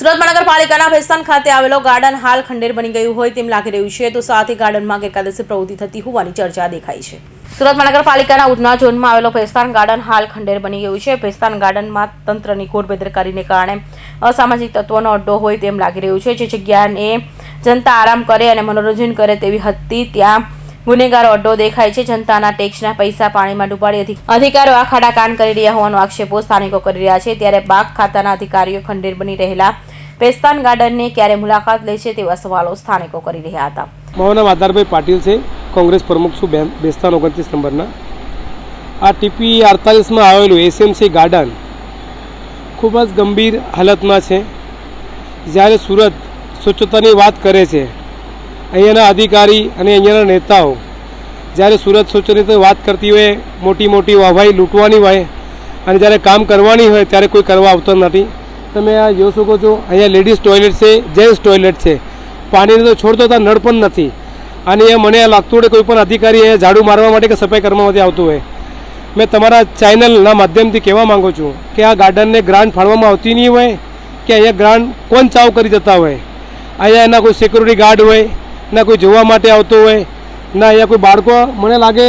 સુરત મહાનગરપાલિકાના ભેસ્તાન ખાતે આવેલો ગાર્ડન હાલ ખંડેર બની ગયું હોય તેમ લાગી રહ્યું છે. તો સાથે ગાર્ડનમાં ગેરકાયદેસર પ્રવૃત્તિ થતી હોવાની ચર્ચા દેખાય છે. સુરત મહાનગરપાલિકાના ઉધના ઝોનમાં આવેલો ભેસ્તાન ગાર્ડન હાલ ખંડેર બની ગયું છે. ભેસ્તાન ગાર્ડનમાં તંત્રની ઘોર બેદરકારીને કારણે અસામાજિક તત્વોનો અડ્ડો હોય તેમ લાગી રહ્યું છે. જે જગ્યાને જનતા આરામ કરે અને મનોરંજન કરે તેવી હતી, ત્યાં ગુનેગારો અડ્ડો દેખાય છે. જનતાના ટેક્સના પૈસા પાણીમાં ડૂબાડી અધિ- અધિકારીઓ આ ખાડા કાન કરી રહ્યા હોવાનો આક્ષેપો સ્થાનિકો કરી રહ્યા છે. ત્યારે બાગ ખાતાના અધિકારીઓ ખંડેર બની રહેલા પેસ્તાન ગાર્ડનની ક્યારે મુલાકાત લે છે તેવા સવાલો સ્થાનિકો કરી રહ્યા હતા. મારું આધારભાઈ પાટીલ છે. કોંગ્રેસ પ્રમુખ છું બેસ્તાન ઓગણત્રીસ નંબરના. આ ટીપી અડતાલીસમાં આવેલું એસએમસી ગાર્ડન ખૂબ જ ગંભીર હાલતમાં છે. જ્યારે સુરત સ્વચ્છતાની વાત કરે છે, અહીંયાના અધિકારી અને અહીંયાના નેતાઓ જ્યારે સુરત સ્વચ્છતાની વાત કરતી હોય મોટી મોટી વાહવાઈ લૂંટવાની હોય અને જ્યારે કામ કરવાની હોય, ત્યારે કોઈ કરવા આવતો નથી. તમે આ જોઈ શકો છો, અહીંયા લેડીઝ ટોયલેટ છે જેન્ટ્સ ટોયલેટ છે. પાણીને તો છોડતો ત્યાં નળ પણ નથી. અને એ મને લાગતું હોય કોઈ પણ અધિકારી અહીંયા ઝાડુ મારવા માટે કે સફાઈ કરવા માટે આવતું હોય. મેં તમારા ચેનલના માધ્યમથી કહેવા માંગુ છું કે આ ગાર્ડનને ગ્રાન્ટ ફાળવામાં આવતી નહીં હોય, કે અહીંયા ગ્રાન્ટ કોણ ચાવ કરી જતા હોય? અહીંયા એના કોઈ સિક્યુરિટી ગાર્ડ હોય, ના કોઈ જોવા માટે આવતો હોય, ના અહીંયા કોઈ બાળકો. મને લાગે,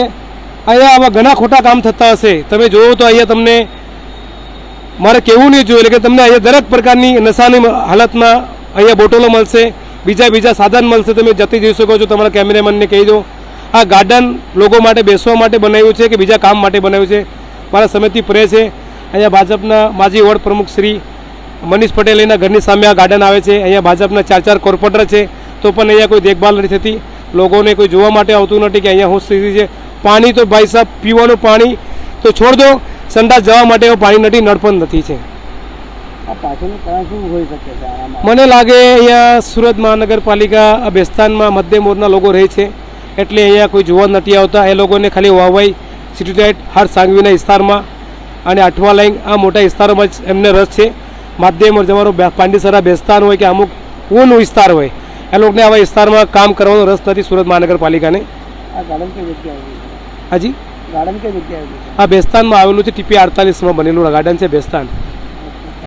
અહીંયા આવા ઘણા ખોટા કામ થતા હશે. તમે જોવો તો અહીંયા તમને મારે કહેવું નહીં જોઈએ કે તમને અહીંયા દરેક પ્રકારની નશાની હાલતમાં અહીંયા બોટલો મળશે, બીજા બીજા સાધન મળશે, તમે જતી જઈ શકો છો, તમારા કેમેરામેનને કહી દો આ ગાર્ડન લોકો માટે, બેસવા માટે બનાવ્યું છે કે બીજા કામ માટે બનાવ્યું છે? મારા સમયથી પ્રે છે. અહીંયા ભાજપના માજી વોર્ડ પ્રમુખ શ્રી મનીષ પટેલ એના ઘરની સામે આ ગાર્ડન આવે છે. અહીંયા ભાજપના ચાર ચાર કોર્પોરેટર છે. તો પણ અહીંયા કોઈ દેખભાલ નથી થતી. લોકોને કોઈ જોવા માટે આવતું નથી કે અહીંયા હું સ્થિતિ છે. પાણી તો ભાઈ સાહેબ, પીવાનું પાણી તો છોડ દો. સંડાસ જવા માટે એવું પાણી નથી નળ પણ નથી છે. મને લાગે અહીંયા સુરત મહાનગરપાલિકા આ બેસ્તાનમાં મધ્ય મોરના લોકો રહે છે. એટલે અહીંયા કોઈ જોવા નથી આવતા. એ લોકોને ખાલી વાવાઈ સિટીલાઇટ હર સાંગવીના વિસ્તારમાં અને અઠવા લાઈન આ મોટા વિસ્તારોમાં જ એમને રસ છે. માધ્યમ જમારો પાંડીસરા બેસ્તાન હોય કે અમુક ઊન વિસ્તાર હોય એ લોકોને આવા વિસ્તારમાં કામ કરવાનો રસ નથી સુરત મહાનગરપાલિકાને. હાજી? ગાર્ડન કઈ જગ્યાએ આ બેસ્તાનમાં આવેલું છે ટીપી અડતાલીસમાં બનેલું ગાર્ડન છે બેસ્તાન.